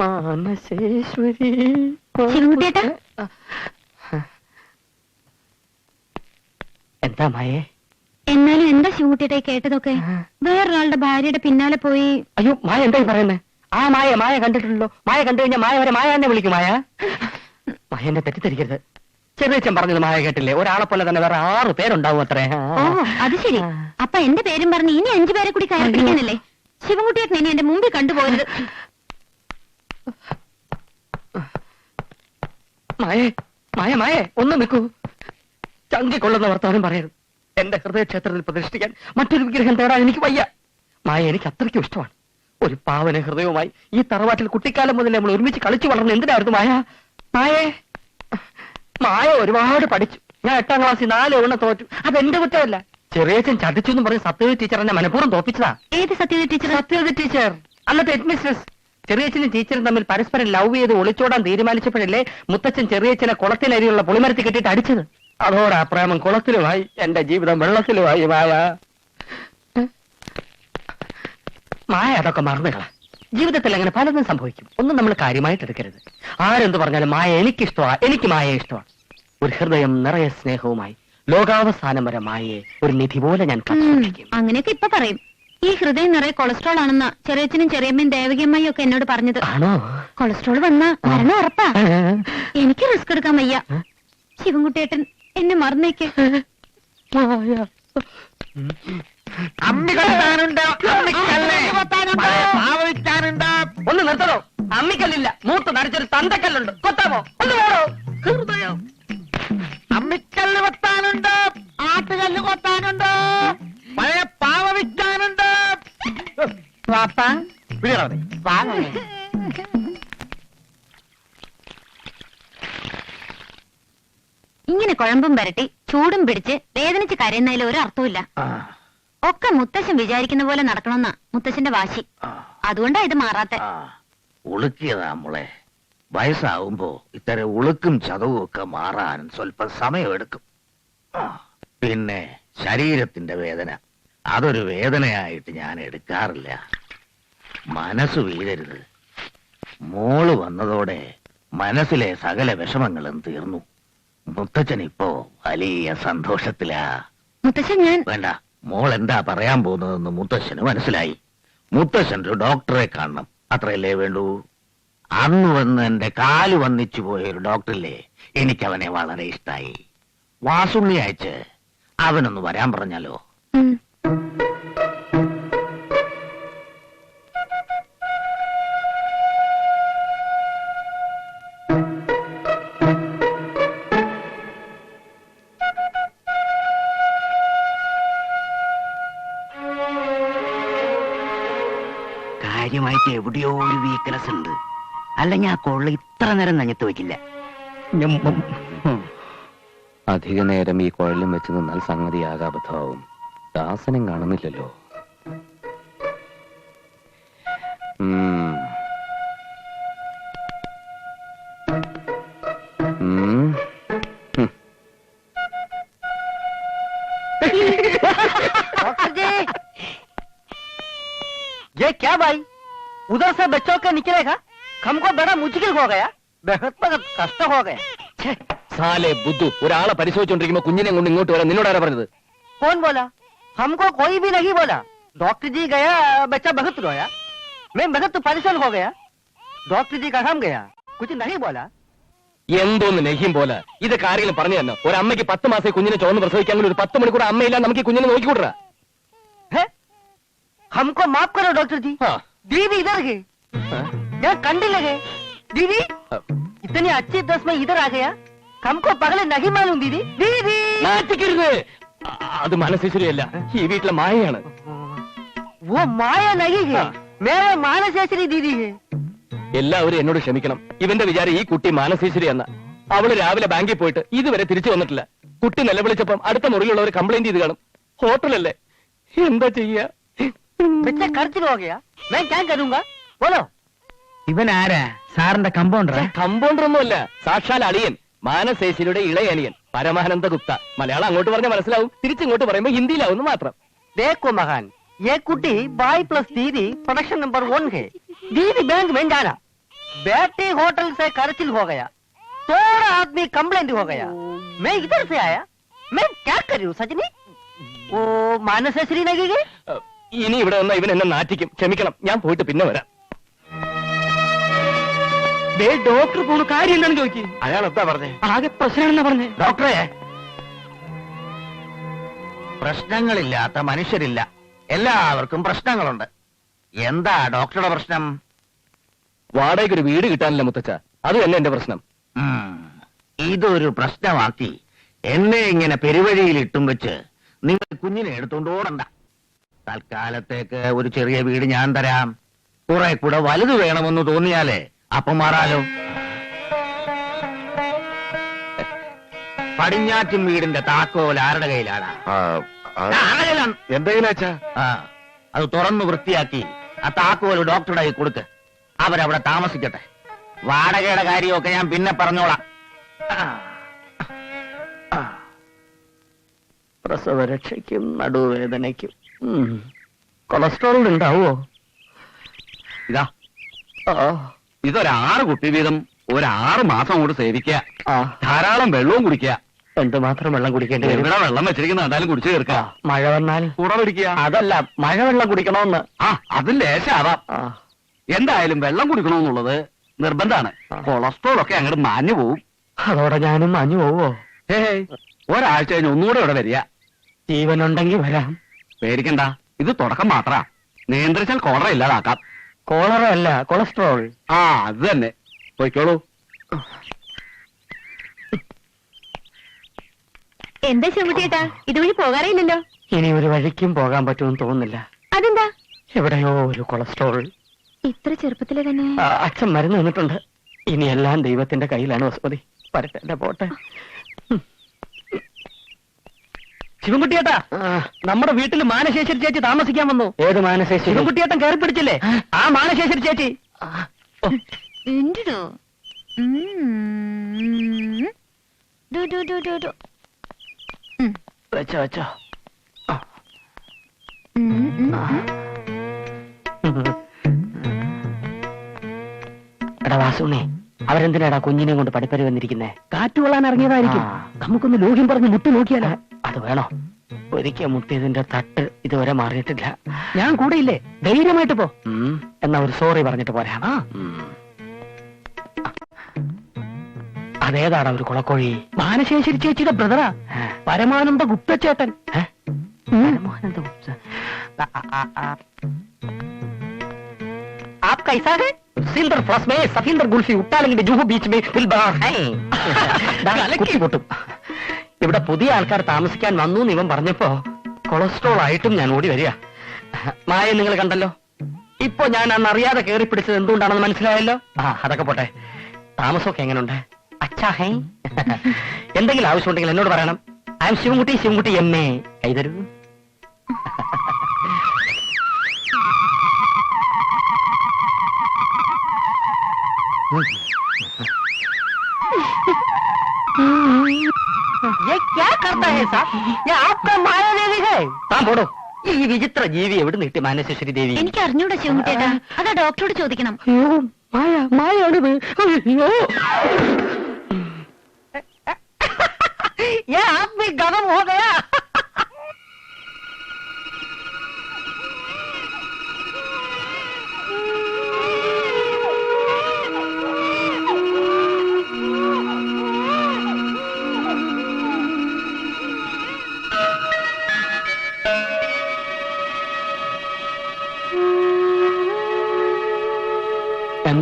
മാനസേശ്വരി? എന്താ മായേ? എന്നാലും എന്താ ശിവകുട്ടിയുടെ കേട്ടതൊക്കെ? വേറൊരാളുടെ ഭാര്യയുടെ പിന്നാലെ പോയി അയ്യോ മായ എന്തായി പറയുന്നേ? ആ മായ മായ കണ്ടിട്ടുണ്ടല്ലോ. മായ കണ്ടു കഴിഞ്ഞാൽ മായ വരെ മായ എന്നെ വിളിക്കും മായ. മായ എന്നെ തെറ്റിദ്ധരിക്കരുത്. ചെറിയച്ചൻ പറഞ്ഞത് മായ കേട്ടില്ലേ? ഒരാളെ പോലെ തന്നെ വേറെ ആറ് പേരുണ്ടാവും അത്രേ. ഓ അത് ശരി. അപ്പൊ എന്റെ പേരും പറഞ്ഞ് ഇനി അഞ്ചു പേരെ കൂടി കയറി പിടിക്കാനല്ലേ? ശിവൻകുട്ടിയേട്ടൻ ഇനി എന്റെ മുമ്പിൽ കണ്ടുപോയത് മായേ മായ മായേ ഒന്ന് നിൽക്കൂ. ചങ്കിക്കൊള്ളുന്ന വർത്താനം പറയരുത്. എന്റെ ഹൃദയക്ഷേത്രത്തിൽ പ്രതിഷ്ഠിക്കാൻ മറ്റൊരു വിഗ്രഹം തേടാൻ എനിക്ക് വയ്യ. മായ എനിക്ക് അത്രയ്ക്കും ഇഷ്ടമാണ്. ഒരു പാവന ഹൃദയവുമായി ഈ തറവാട്ടിൽ കുട്ടിക്കാലം മുതൽ നമ്മൾ ഒരുമിച്ച് കളിച്ചു വളർന്ന എന്തിനായിരുന്നു മായ? മായേ മായ ഒരുപാട് പഠിച്ചു. ഞാൻ എട്ടാം ക്ലാസ്സിൽ നാല് എണ്ണ തോറ്റു. അതെന്റെ കുറ്റമല്ല. ചെറിയച്ഛൻ ചതിച്ചു എന്ന് പറഞ്ഞ് സത്യവതി ടീച്ചർ എന്നെ മനഃപൂർവം തോപ്പിച്ചതാ. ഏത് സത്യവതി ടീച്ചർ? സത്യവതി ടീച്ചർ. അന്നത്തെ ഹെഡ്മിസ്ട്രസ് ചെറിയച്ഛനും ടീച്ചറും തമ്മിൽ പരസ്പരം ലവ് ചെയ്ത് ഒളിച്ചോടാൻ തീരുമാനിച്ചപ്പോഴല്ലേ മുത്തച്ഛൻ ചെറിയച്ഛനെ കുളത്തിനരിയുള്ള പുളിമരത്തിൽ കെട്ടിട്ട് അടിച്ചത്? അതോടെ ആ പ്രേമം കുളത്തിലുമായി എന്റെ ജീവിതം വെള്ളത്തിലുമായി മായ. മായ അതൊക്കെ മറന്നുകള. ജീവിതത്തിൽ അങ്ങനെ പലതും സംഭവിക്കും. ഒന്നും നമ്മൾ കാര്യമായിട്ട് എടുക്കരുത്. ആരെന്ത് പറഞ്ഞാലും മായ എനിക്കിഷ്ടമാണ് എനിക്ക് മായ ഇഷ്ടമാണ് ഒരു ഹൃദയം നിറയെ സ്നേഹവുമായി ലോകാവസാനം വരെ മായയെ ഒരു നിധി പോലെ ഞാൻ അങ്ങനെയൊക്കെ ഇപ്പൊ പറയും. ഈ ഹൃദയം നിറയെ കൊളസ്ട്രോൾ ആണെന്ന ചെറിയച്ഛനും ചെറിയമ്മയും ദേവകിയമ്മയും ഒക്കെ എന്നോട് പറഞ്ഞത്. കൊളസ്ട്രോൾ വന്നാ മരണം ഉറപ്പാ. എനിക്ക് റിസ്ക് എടുക്കാൻ വയ്യ. ശിവൻകുട്ടിയേട്ടൻ എന്നെ മറന്നേക്ക്. ഒന്ന് നിർത്തണോ? അമ്മിക്കല്ലില്ല. മൂത്ത് നടിച്ചൊരു തന്തക്കല്ലുണ്ട്. കൊത്താമോ? ഒന്ന് വേണോ ഹൃദയം. അമ്മിക്കല്ല് കൊത്താനുണ്ട്? ആട്ടുകല്ല് കൊത്താനുണ്ട്? പഴയ വാപ്പാ. ഇങ്ങനെ കുഴമ്പും വരട്ടി ചൂടും പിടിച്ച് വേദനിച്ച് കരയുന്നതിൽ ഒരു അർത്ഥമില്ല ഒക്കെ മുത്തശ്ശൻ വിചാരിക്കുന്ന പോലെ നടക്കണമെന്നാ മുത്തശ്ശന്റെ വാശി. അതുകൊണ്ടാ ഇത് മാറാത്തെ. ഉളുക്കിയതാ മോളെ. വയസ്സാവുമ്പോ ഇത്തരം ഉളുക്കും ചതവും ഒക്കെ മാറാൻ സ്വല്പം സമയമെടുക്കും. പിന്നെ ശരീരത്തിന്റെ വേദന. അതൊരു വേദനയായിട്ട് ഞാൻ എടുക്കാറില്ല. മനസ്സ് വീഴരുത്. മോൾ വന്നതോടെ മനസ്സിലെ സകല വിഷമങ്ങളും തീർന്നു. മുത്തച്ഛൻ ഇപ്പോ വലിയ സന്തോഷത്തിലാ. മുത്തച്ഛൻ ഞാൻ വേണ്ട മോൾ എന്താ പറയാൻ പോകുന്നതെന്ന് മുത്തശ്ശന് മനസ്സിലായി. മുത്തശ്ശൻ ഒരു ഡോക്ടറെ കാണണം. അത്രയല്ലേ വേണ്ടൂ? അന്ന് വന്ന് എന്റെ കാൽ വന്നിച്ചു പോയ ഒരു ഡോക്ടറില്ലേ എനിക്ക് അവനെ വളരെ ഇഷ്ടായി. വാസുണ്ണി അയച്ച് അവനൊന്ന് വരാൻ പറഞ്ഞാലോ? കാര്യമായിട്ട് എവിടെയോ ഒരു വീക്ക്നെസ് ഉണ്ട്. അല്ലെങ്കിൽ ആ കൊള്ള ഇത്ര നേരം നഞ്ഞത്ത് വെക്കില്ല. അധിക നേരം ഈ കുഴലും വെച്ച് നിന്നാൽ സംഗതി ആകാബദ്ധമാവും. ദാസനം കാണുന്നില്ലല്ലോ. हमको बड़ा मुश्किल हो गया बहुत बहुत कष्ट हो गया छे, സാലെ ബുദ്ധു ഒരാളെ പരിശോധിച്ചോണ്ടിരിക്കുമ്പോ കുഞ്ഞിനെ കൊണ്ട് ഇങ്ങോട്ട് വരാൻ നിന്നോട് ആരാ പറഞ്ഞത് कौन बोला हमको कोई भी नहीं बोला डॉक्टर जी गया बच्चा बहुत रोया मैं बहुत परेशान हो गया डॉक्टर जी कहाँ गया कुछ नहीं बोला എന്തോന്ന് നെഹിം പോലെ ഇതൊക്കെ ആരെങ്കിലും പറഞ്ഞു തന്നെ ഒരു അമ്മയ്ക്ക് പത്ത് മാസം കുഞ്ഞിനെ ചോന്ന് പ്രസവിക്കാൻ ഒരു പത്ത് മണിക്കൂർ അമ്മയില്ല നമുക്ക് ഈ കുഞ്ഞിനെ നോക്കിക്കൂടാ है हमको माफ करो डॉक्टर जी दीदी इधर गए यहाँ कंडी लगे दीदी इतनी अच्छी दस में इधर आ गया हमको पगले नहीं मालूम दीदी दीदी നാറ്റിക്കരുത് അത് മനസ്സിശരിയല്ല ഈ വീട്ടിലെ മായയാണ് वो माया नहीं है मेरे मानसेश्वरी दीदी है എല്ലാവരും എന്നോട് ക്ഷമിക്കണം ഇവന്റെ വിചാരം ഈ കുട്ടി മാനസീശ്വരി എന്ന അവള് രാവിലെ ബാങ്കിൽ പോയിട്ട് ഇതുവരെ തിരിച്ചു വന്നിട്ടില്ല കുട്ടി നിലവിളിച്ചപ്പം അടുത്ത മുറിയിലുള്ളവർ കംപ്ലൈന്റ് ചെയ്ത് കാണും ഹോട്ടലല്ലേ എന്താ ചെയ്യാ बच्चा खर्च हो गया मैं क्या करूंगा बोलो ഇവൻ ആരാ സാറിന്റെ കമ്പൗണ്ടർ കമ്പൗണ്ടർ ഒന്നുമല്ല സാക്ഷാൽ അളിയൻ മാനസേശ്വരിയുടെ ഇളയ അനിയൻ പരമാനന്ദ ഗുപ്ത മലയാളം അങ്ങോട്ട് പറഞ്ഞാൽ മനസ്സിലാവും തിരിച്ചിങ്ങോട്ട് പറയുമ്പോൾ ഹിന്ദിയിലാവുന്നു മാത്രം देखो महान ये कुटी बाई प्लस दीदी प्रोडक्शन नंबर वन है दीदी बैंक में जाना बैठे होटल से करचिल हो गया थोड़ा आदमी कंप्लेंट हो गया मैं इधर से आया मैं क्या कर रही हूँ सजनी वो मानसेश्वरी नगी गई ഏഹ്, ഇനി ഇവിടെ വന്ന ഇവൻ എന്നെ നാറ്റിക്കും ക്ഷമിക്കണം ഞാൻ പോയിട്ട് പിന്നെ വരാം ഡോക്ടർ പോണ കാര്യം എന്താണ് ചോദിക്ക്. അയാൾ എന്താ പറഞ്ഞേ? ആകെ പ്രശ്നമാണെന്നാ പറഞ്ഞേ. ഡോക്ടറെ പ്രശ്നങ്ങളില്ലാത്ത മനുഷ്യരില്ല. എല്ലാവർക്കും പ്രശ്നങ്ങളുണ്ട്. എന്താ ഡോക്ടറുടെ പ്രശ്നം? വാടകയ്ക്ക് ഒരു വീട് കിട്ടാനില്ല മുത്തച്ഛ. അത് തന്നെ എന്റെ പ്രശ്നം. ഇതൊരു പ്രശ്നമാക്കി എന്നെ ഇങ്ങനെ പെരുവഴിയിൽ ഇട്ടും വെച്ച് നിങ്ങൾ കുഞ്ഞിനെ എടുത്തോണ്ട് ഓടണ്ട. തൽക്കാലത്തേക്ക് ഒരു ചെറിയ വീട് ഞാൻ തരാം. കുറെ കൂടെ വലുത് വേണമെന്ന് തോന്നിയാലേ അപ്പം മാറാലോ പടിഞ്ഞാറ്റും വീടിന്റെ താക്കോൽ ആരുടെ കയ്യിലാണ് അച്ഛാ? ആ, അത് തുറന്നു വൃത്തിയാക്കി ആ താക്കോൽ ഡോക്ടറുടെ കൈ കൊടുക്ക്. അവരവിടെ താമസിക്കട്ടെ. വാടകയുടെ കാര്യമൊക്കെ ഞാൻ പിന്നെ പറഞ്ഞോളാം. പ്രസവരക്ഷയ്ക്കും നടുവേദനയ്ക്കും. കൊളസ്ട്രോൾ ഉണ്ടാവോ ഇതാ. ആ. ഇതൊരാറ് കുപ്പി വീതം ഒരാറ് മാസം കൊണ്ട് സേവിക്കുക. ആ. ധാരാളം വെള്ളവും കുടിക്കുക. എന്തുമാത്രം വെള്ളം കുടിക്കേണ്ടി വരും? വെള്ളം വെച്ചിരിക്കുന്ന? എന്തായാലും കുടിച്ചു തീർക്കുക മഴ വന്നാൽ? കൂടെ പിടിക്കുക അതല്ല മഴ വെള്ളം കുടിക്കണമെന്ന്. ആ അത് ലേശാവാം. ആ. എന്തായാലും വെള്ളം കുടിക്കണമെന്നുള്ളത് നിർബന്ധമാണ്. കൊളസ്ട്രോൾ ഒക്കെ അങ്ങോട്ട് മാഞ്ഞു പോവും. അതോടെ ഞാനും മാഞ്ഞു പോവോ ഏ ഒരാഴ്ച കഴിഞ്ഞ് ഒന്നുകൂടെ ഇവിടെ വരിക. ജീവനുണ്ടെങ്കിൽ വരാം. പേടിക്കണ്ട. ഇത് തുടക്കം മാത്രാ. നിയന്ത്രിച്ചാൽ കോളറ ഇല്ലാതാക്കാം. കോളറ അല്ല കൊളസ്ട്രോൾ ആ അത് തന്നെ. പോയിക്കോളൂ. എന്താ ശിവകുട്ടിയേട്ടാ ഇതുവഴി പോകാറില്ലല്ലോ ഇനി ഒരു വഴിക്കും പോകാൻ പറ്റുമെന്ന് തോന്നുന്നില്ല. അതെന്താ? എവിടെയോ ഒരു കൊളസ്ട്രോൾ ഇത്ര ചെറുപ്പത്തിലെ തന്നെ ആ, അച്ഛൻ മരുന്ന് നിന്നിട്ടുണ്ട് ഇനി എല്ലാം ദൈവത്തിന്റെ കയ്യിലാണ് വസുമതി. പരട്ടെ പോട്ടെ. ശിവൻകുട്ടിയേട്ടാ നമ്മുടെ വീട്ടിൽ മാനശേശ്വരി ചേച്ചി താമസിക്കാൻ വന്നു. ഏത് മാനശേശ്വരി? ശിവൻകുട്ടിയേട്ടൻ കയറി പിടിച്ചില്ലേ? ആ. മാനശേശ്വരി ചേച്ചി. ഓ, ഡു ഡു ഡു ഡു ഡു. ഉം. വെച്ചോ വെച്ചോ. എടാ വാസുണേ അവരെന്തിനാടാ കുഞ്ഞിനെ കൊണ്ട് പഠിപ്പരി വന്നിരിക്കുന്നേ കാറ്റ് കൊള്ളാൻ ഇറങ്ങിയതായിരിക്കും നമുക്കൊന്ന് ലോഹ്യം പറഞ്ഞ് മുട്ടി നോക്കിയാലോ അത് വേണോ ഒരിക്കൽ മുട്ടിയതിന്റെ തട്ട് ഇതുവരെ മാറിയിട്ടില്ല ഞാൻ കൂടെ ഇല്ലേ ധൈര്യമായിട്ട് പോ എന്നാ ഒരു സോറി പറഞ്ഞിട്ട് പോരാ അതേതാടാ ഒരു കുളക്കോഴി മാനശേശ്വരി ചേച്ചിയുടെ ബ്രദറാ പരമാനന്ദ ഗുപ്തച്ചേട്ടൻ പരമാനന്ദ ഗുപ്ത आप कैसा है സഫീൽദർ ഫ്ലസ് മേ സഫീൽദർ ഗുൽഫി ഉട്ടാലങ്ങിന്റെ ജൂഹു ബീച്ച് മേ ഫിൽ ബഹാർ കലക്കി. പൊട്ടും. ഇവിടെ പുതിയ ആൾക്കാർ താമസിക്കാൻ വന്നു എന്ന് ഇവൻ പറഞ്ഞപ്പോ കൊളസ്ട്രോൾ ആയിട്ടും ഞാൻ ഓടി വരിക. മായ നിങ്ങൾ കണ്ടല്ലോ? ഇപ്പൊ ഞാൻ അന്ന് അറിയാതെ കയറി പിടിച്ചത് എന്തുകൊണ്ടാണെന്ന് മനസ്സിലായല്ലോ? ആ അതൊക്കെ പോട്ടെ. താമസമൊക്കെ എങ്ങനെയുണ്ട് അച്ഛാ ഹേ. എന്തെങ്കിലും ആവശ്യമുണ്ടെങ്കിൽ എന്നോട് പറയണം. I am Sivankutty Sivankutty M A. കൈതരൂ. करता है साहब ये आपका माया देवी है താൻ പോടോ ഈ വിചിത്ര ജീവി എവിടെ കിട്ടി മാനസേശ്വരി ദേവി എനിക്ക് അറിഞ്ഞൂടാ ശിവകുട്ടിയേട്ടാ അതാ ഡോക്ടറോട് ചോദിക്കണം അയ്യോ മായ മായാണിത് അയ്യോ ये आप भी गरम हो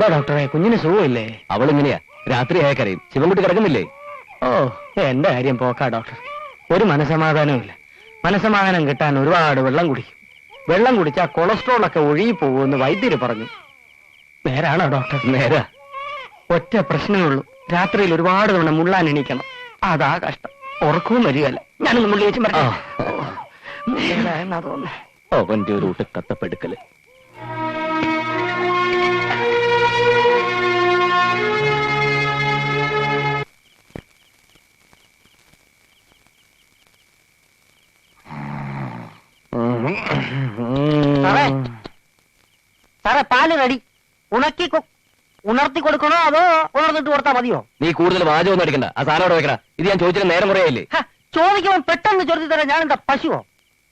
എന്താ ഡോക്ടറെ? കുഞ്ഞിന് സുഖമില്ലേ? അവളിങ്ങനെയാ. രാത്രി ആയ കരയും. ശിവൻകുട്ടി കിടക്കുന്നില്ലേ? ഓ എന്റെ കാര്യം പോക്കാ ഡോക്ടർ. ഒരു മനസമാധാനവും ഇല്ല. മനസമാധാനം കിട്ടാൻ ഒരുപാട് വെള്ളം കുടിക്കും. വെള്ളം കുടിച്ചാൽ കൊളസ്ട്രോൾ ഒക്കെ ഒഴുകി പോകുമെന്ന് വൈദ്യര് പറഞ്ഞു. നേരാണോ ഡോക്ടർ? നേരാ. ഒറ്റ പ്രശ്നമേ ഉള്ളൂ. രാത്രിയിൽ ഒരുപാട് തവണ മുള്ളാൻ എണീക്കണം. അതാ കഷ്ടം. ഉറക്കവും വരികയല്ല. ഞാനൊന്ന് മുള്ളി വെച്ച് ആ. എന്നാ തോന്നുന്നു. അവന്റെ ഒരു ഊട്ട് കത്തപ്പെടുക്കൽ സാറേ സാറേ പാൽ റെഡി. ഉണക്കി ഉണർത്തി കൊടുക്കണോ അതോ ഉണർന്നിട്ട് കൊടുത്താ മതിയോ? നീ കൂടുതൽ വാചകമൊന്നും അടിക്കണ്ട. ആ സാധനം അവിടെ വെക്കടാ. ഇത് ഞാൻ ചോദിച്ചത് നേരം കുറയായില്ലേ? ചോദിക്കുമ്പോൾ പെട്ടെന്ന് ചോദിച്ചു തരാം ഞാൻ എന്താ പശുവോ?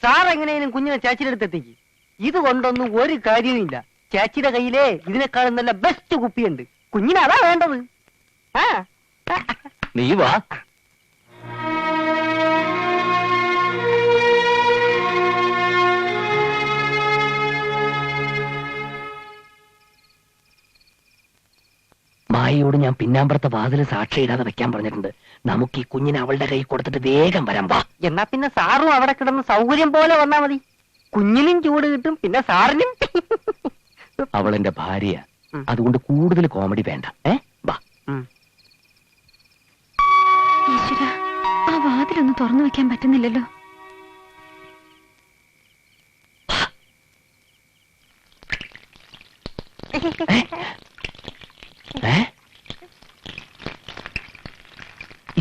സാർ എങ്ങനെയും കുഞ്ഞിനെ ചേച്ചിയുടെ അടുത്ത് എത്തിക്ക്. ഇത് കൊണ്ടൊന്നും ഒരു കാര്യവുമില്ല. ചേച്ചിയുടെ കയ്യിലെ ഇതിനേക്കാളും നല്ല ബെസ്റ്റ് കുപ്പിയുണ്ട്. കുഞ്ഞിന് അതാ വേണ്ടത്. ആ. നീ വാ. മായയോട് ഞാൻ പിന്നാമ്പറത്തെ വാതിൽ സാക്ഷിയിടാതെ വെക്കാൻ പറഞ്ഞിട്ടുണ്ട്. നമുക്ക് ഈ കുഞ്ഞിനെ അവളുടെ കൈ കൊടുത്തിട്ട് വേഗം വരാം. വാ. എന്നാ പിന്നെ സാറും അവിടെ കിടന്ന് സൗകര്യം പോലെ വന്നാ മതി. കുഞ്ഞിനും ചൂട് കിട്ടും പിന്നെ സാറിനും. അവൾ എന്റെ ഭാര്യ. ഉം. അതുകൊണ്ട് കൂടുതൽ കോമഡി വേണ്ട. ഏ? വാ. ഈശ്വര ആ വാതിലൊന്നും തുറന്നു വെക്കാൻ പറ്റുന്നില്ലല്ലോ.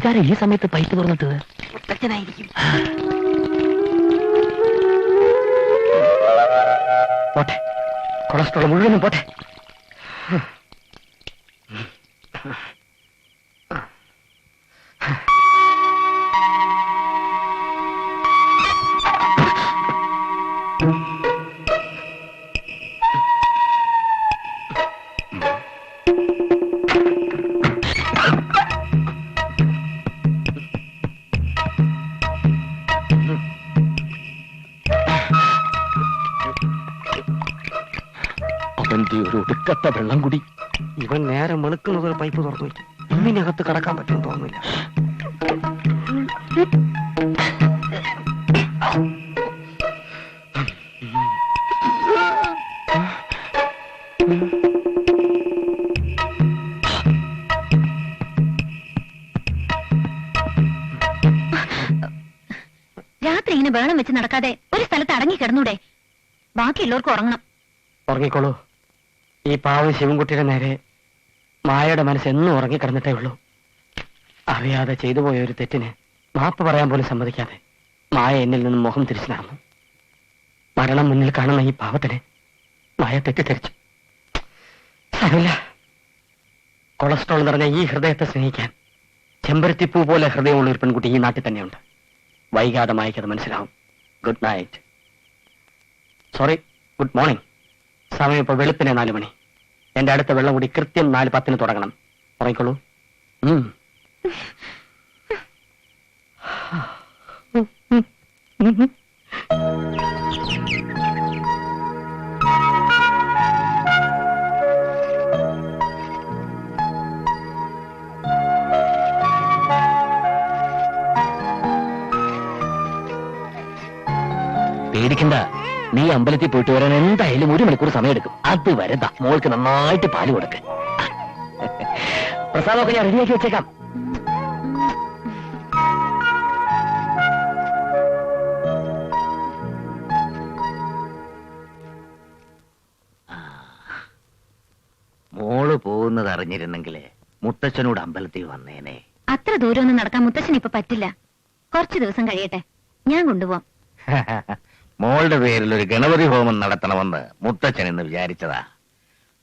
ഇതാരാ ഈ സമയത്ത് പൈപ്പ് തുറന്നിട്ടത് പോട്ടെ. കൊളസ്ട്രോൾ മുഴുവനും പോട്ടെ. ഒടുക്കത്ത വെള്ളം കുടി. ഇവൻ നേരെ മെളുക്കുന്നത് പൈപ്പ് തുറന്നു വെച്ചു. ഇന്നിനകത്ത് കടക്കാൻ പറ്റുമെന്ന് തോന്നുന്നില്ല. രാത്രി ഇങ്ങനെ വേണം വെച്ച് നടക്കാതെ ഒരു സ്ഥലത്ത് അടങ്ങി കിടന്നൂടെ. ബാക്കിയുള്ളവർക്ക് ഉറങ്ങണം. ഉറങ്ങിക്കോളൂ. ഈ പാവം ശിവൻകുട്ടിയുടെ നേരെ മായയുടെ മനസ്സ് എന്നും ഉറങ്ങിക്കിടന്നിട്ടേ ഉള്ളൂ. അറിയാതെ ചെയ്തു പോയ ഒരു തെറ്റിന് മാപ്പ് പറയാൻ പോലും സമ്മതിക്കാതെ മായ എന്നിൽ നിന്നും മുഖം തിരിച്ചു നടന്നു മരണം മുന്നിൽ കാണുന്ന ഈ പാവത്തിന് മായ തെറ്റിദ്ധരിച്ചു. സാരമില്ല. കൊളസ്ട്രോൾ നിറഞ്ഞ ഈ ഹൃദയത്തെ സ്നേഹിക്കാൻ ചെമ്പരത്തിപ്പൂ പോലെ ഹൃദയമുള്ള ഒരു പെൺകുട്ടി ഈ നാട്ടിൽ തന്നെയുണ്ട്. വൈകാതെ മായ്ക്കത് മനസ്സിലാവും. Good night. Sorry good morning. സമയം ഇപ്പോൾ വെളുപ്പിനെ നാല് മണി. എന്റെ അടുത്ത വെള്ളം കൂടി കൃത്യം നാല് പത്തിന് തുടങ്ങണം. ഉറങ്ങിക്കോളൂ. പേടിക്കണ്ട. നീ അമ്പലത്തിൽ പോയിട്ട് വരാൻ എന്തായാലും ഒരു മണിക്കൂർ സമയമെടുക്കും. അതുവരെ വരതാ മോൾക്ക് നന്നായിട്ട് പാൽ കൊടുക്ക്. പ്രസാദമൊക്കെ ഞാൻ റെഡിയാക്കി വെച്ചേക്കാം. മോൾ പോകുന്നത് അറിഞ്ഞിരുന്നെങ്കിലേ മുത്തച്ഛനോട് അമ്പലത്തിൽ വന്നേനെ. അത്ര ദൂരമൊന്നും നടക്കാൻ മുത്തച്ഛൻ ഇപ്പൊ പറ്റില്ല. കുറച്ചു ദിവസം കഴിയട്ടെ. ഞാൻ കൊണ്ടുപോവാം. മോളുടെ പേരിൽ ഒരു ഗണപതി ഹോമം നടത്തണമെന്ന് മുത്തച്ഛൻ എന്ന് വിചാരിച്ചതാ.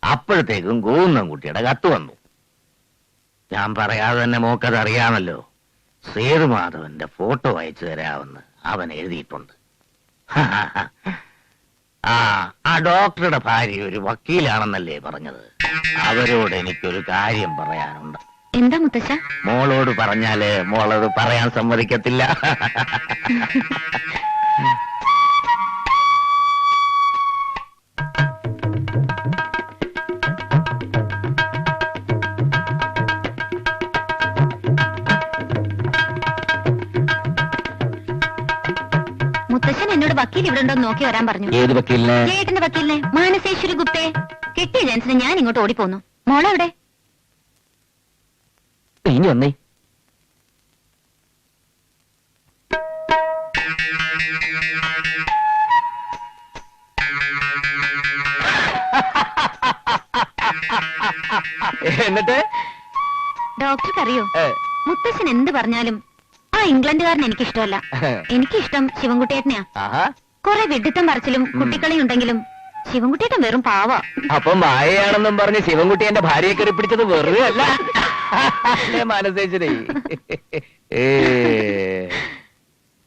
അപ്പോഴത്തേക്കും ഗോവിന്ദൻകുട്ടിയുടെ കത്ത് വന്നു. ഞാൻ പറയാതെ തന്നെ മോക്കതറിയാമല്ലോ സേതുമാധവന്റെ ഫോട്ടോ അയച്ചു തരാമെന്ന് അവൻ എഴുതിയിട്ടുണ്ട്. ആ ആ ഡോക്ടറുടെ ഭാര്യ ഒരു വക്കീലാണെന്നല്ലേ പറഞ്ഞത്. അവരോട് എനിക്കൊരു കാര്യം പറയാനുണ്ട്. എന്താ മുത്തശ്ശ മോളോട് പറഞ്ഞാൽ മോളത് പറയാൻ സമ്മതിക്കത്തില്ല. ഉണ്ടോ നോക്കി വരാൻ പറഞ്ഞു. ഏത് വക്കീലിനെ? മാനസേശ്വരി ഗുപ്തേ. കിട്ടിയ ജെൻസിന് ഞാൻ ഇങ്ങോട്ട് ഓടിപ്പോന്നു. മോളെവിടെ? ഇനി വന്നേ. എന്നിട്ട്? ഡോക്ടർക്ക് അറിയോ മുത്തശ്ശൻ എന്ത് പറഞ്ഞാലും ആ ഇംഗ്ലണ്ടുകാരൻ എനിക്കിഷ്ടമല്ല. എനിക്കിഷ്ടം ശിവൻകുട്ടിയേട്ടനെയാ. ആഹാ. കുറെ വിഡിത്തം പറച്ചിലും കുട്ടിക്കളിയും ഉണ്ടെങ്കിലും ശിവൻകുട്ടിയേട്ടൻ വെറും പാവ. അപ്പൊ മായയാണെന്നും പറഞ്ഞ് ശിവൻകുട്ടി എന്റെ ഭാര്യയെ കയറി പിടിച്ചത് വെറുതെ അല്ല. മാനസേശ്വരി? ഏ.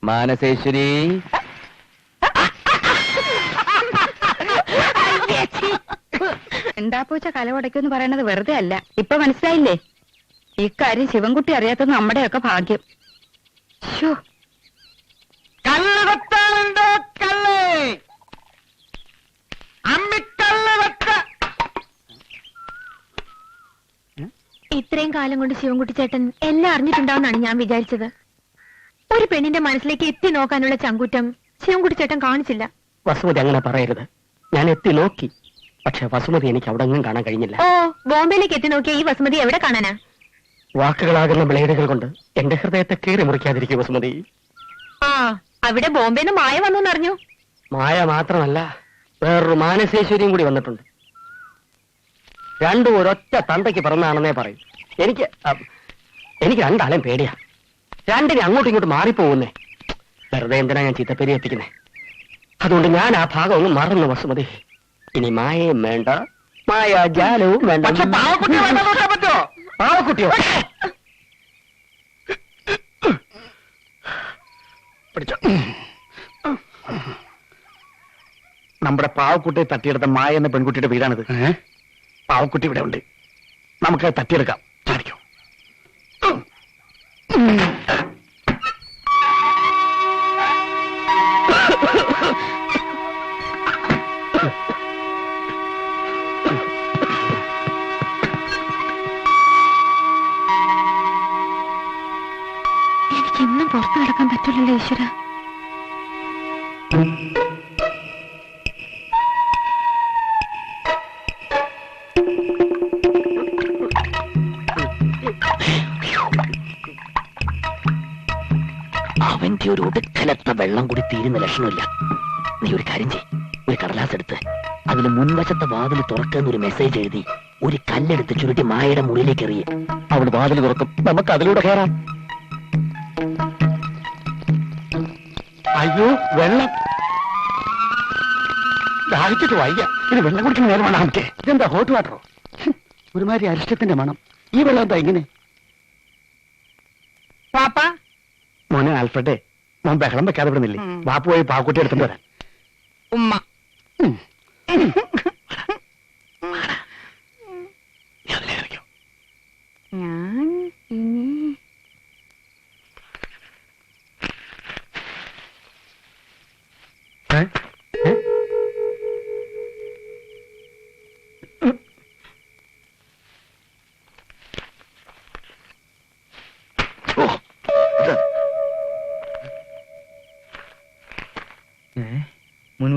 മാനസേശ്വരി? എന്താ പൂച്ച കലവടയ്ക്കെന്ന് പറയണത് വെറുതെ അല്ല. ഇപ്പൊ മനസ്സിലായില്ലേ? ഇക്കാര്യം ശിവൻകുട്ടി അറിയാത്തത് നമ്മുടെയൊക്കെ ഭാഗ്യം. ശ്ശോ, കല്ല് വെട്ടാനുണ്ടോ കല്ല് അമ്മിക്കല്ല് വെട്ട ഇത്രയും കാലം കൊണ്ട് ശിവൻകുട്ടി ചേട്ടൻ എല്ലാം അറിഞ്ഞിട്ടുണ്ടാവുന്നാണ് ഞാൻ വിചാരിച്ചത്. ഒരു പെണ്ണിന്റെ മനസ്സിലേക്ക് എത്തി നോക്കാനുള്ള ചങ്കൂറ്റം ശിവൻകുട്ടി ചേട്ടൻ കാണിച്ചില്ല. വസുമതി അങ്ങനെ പറയരുത്. ഞാൻ എത്തി നോക്കി. പക്ഷെ വസുമതി എനിക്ക് അവിടെ ഒന്നും കാണാൻ കഴിഞ്ഞില്ല. ഓ ബോംബെയിലേക്ക് എത്തി നോക്കിയ ഈ വസുമതി എവിടെ കാണാനാ? വാക്കുകളാകുന്ന ബ്ലേഡുകൾ കൊണ്ട് എന്റെ ഹൃദയത്തെ കീറി മുറിക്കാതിരിക്കും വസുമതി. ആ അവിടെ ബോംബെന്ന് മായ വന്നു അറിഞ്ഞു മായ മാത്രമല്ല വേറൊരു മാനസേശ്വരിയും കൂടി വന്നിട്ടുണ്ട്. രണ്ടും ഒരൊറ്റ തന്തയ്ക്ക് പിറന്നാണെന്നേ പറയും. എനിക്ക് എനിക്ക് രണ്ടാളെയും പേടിയാ. രണ്ടിനെ അങ്ങോട്ടും ഇങ്ങോട്ടും മാറിപ്പോകുന്നേ. വെറുതെ എന്തിനാ ഞാൻ ചീത്തപ്പേരി എത്തിക്കുന്നേ അതുകൊണ്ട് ഞാൻ ആ ഭാഗം ഒന്ന് മറന്നു വസുമതി. ഇനി മായയും വേണ്ട. മായ ജാലവും വേണ്ട. പാവക്കുട്ടിയോ പിടിച്ചോ. നമ്മുടെ പാവക്കുട്ടിയെ തട്ടിയെടുത്ത മായ എന്ന പെൺകുട്ടിയുടെ വീടാണിത്. പാവക്കുട്ടി ഇവിടെ ഉണ്ട് നമുക്ക് തട്ടിയെടുക്കാം. ചാടിക്കോ. അതിൽ വാതിൽ തുറക്കുന്ന ഒരു മെസ്സേജ് എഴുതി ഒരു കല്ലെടുത്ത് ചുരുട്ടി മായയുടെ മുറിയിലേക്ക് എറിയ. അവൾ വാതിൽ തുറക്കും. നമുക്ക് അതിലൂടെ കയറാം. അയ്യോ വെള്ളം. ദാഹിച്ചിട്ട് വയ്യ. ഇത് വെള്ളം കുടിക്കുന്ന നേരമാണ് നമുക്ക് ഇതെന്താ ഹോട്ട് വാട്ടറോ ഒരുമാതിരി അരിഷ്ടത്തിന്റെ മണം. ഈ വെള്ളം എന്താ ഇങ്ങനെ? പാപ്പാ? മോനെ ആൽഫ്രഡേ മോൻ ബഹളം വെക്കാതെ വിടുന്നില്ലേ വാപ്പ് പോയി പാക്കുട്ടി എടുത്തിട്ട് വരാൻ ഉമ്മ.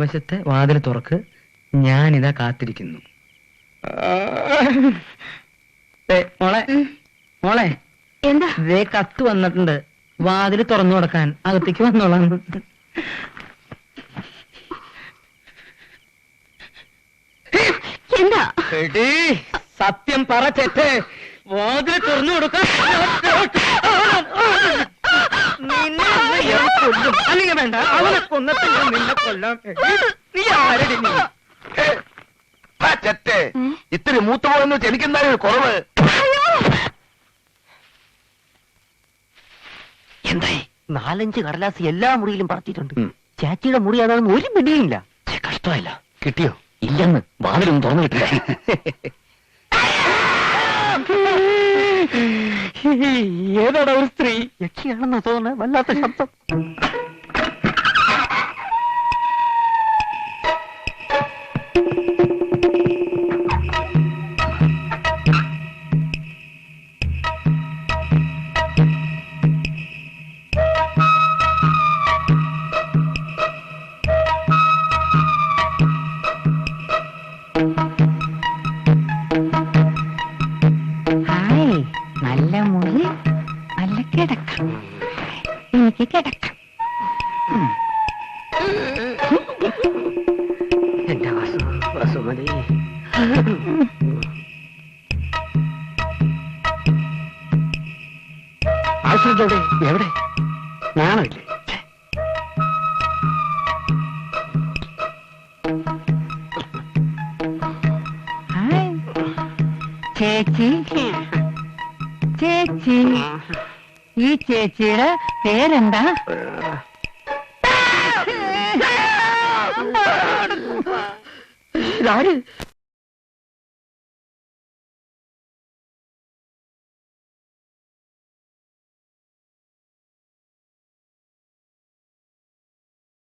മുൻവശത്തെ വാതിൽ തുറക്ക്. ഞാനിതാ കാത്തിരിക്കുന്നു. മോളെ മോളെ. എന്താ? ദേ കത്ത് വന്നിട്ടുണ്ട്. വാതിൽ തുറന്നു കൊടുക്കാൻ അകത്തേക്ക് വന്നോളാം. എന്താ? എടീ, സത്യം പറ ചേട്ടേ. വാതിൽ തുറന്നു കൊടുക്കാൻ നിന്നെ ഞാൻ കൊല്ലും. അല്ലെങ്കിൽ വേണ്ട അവനെ ഞാൻ നിന്നെ കൊല്ലാം. നീ ആരടി നീ? ചെറ്റേ. ഇത്തിരി മൂത്ത പോയെന്ന് ജനിക്കുന്ന കുറവ്. എന്തായി? നാലഞ്ച് കടലാസ് എല്ലാ മുറിയിലും പറത്തിയിട്ടുണ്ട്. ചാച്ചിയുടെ മുറി അതാണെന്ന് ഒരു പിടിയില്ല കഷ്ടമായില്ല. കിട്ടിയോ? ഇല്ലെന്ന് വാതിലൊന്നും തുറന്നു കിട്ടില്ല ഏതാടാ ഒരു സ്ത്രീ? യക്ഷിയാണെന്ന് തോന്നുന്നത് വല്ലാത്ത ശബ്ദം. ആശ്രിത എവിടെ? ഞാനില്ലേ? ചേച്ചി. ചേച്ചി. ഈ ചേച്ചിയുടെ പേരെന്താ? ഇതാര്?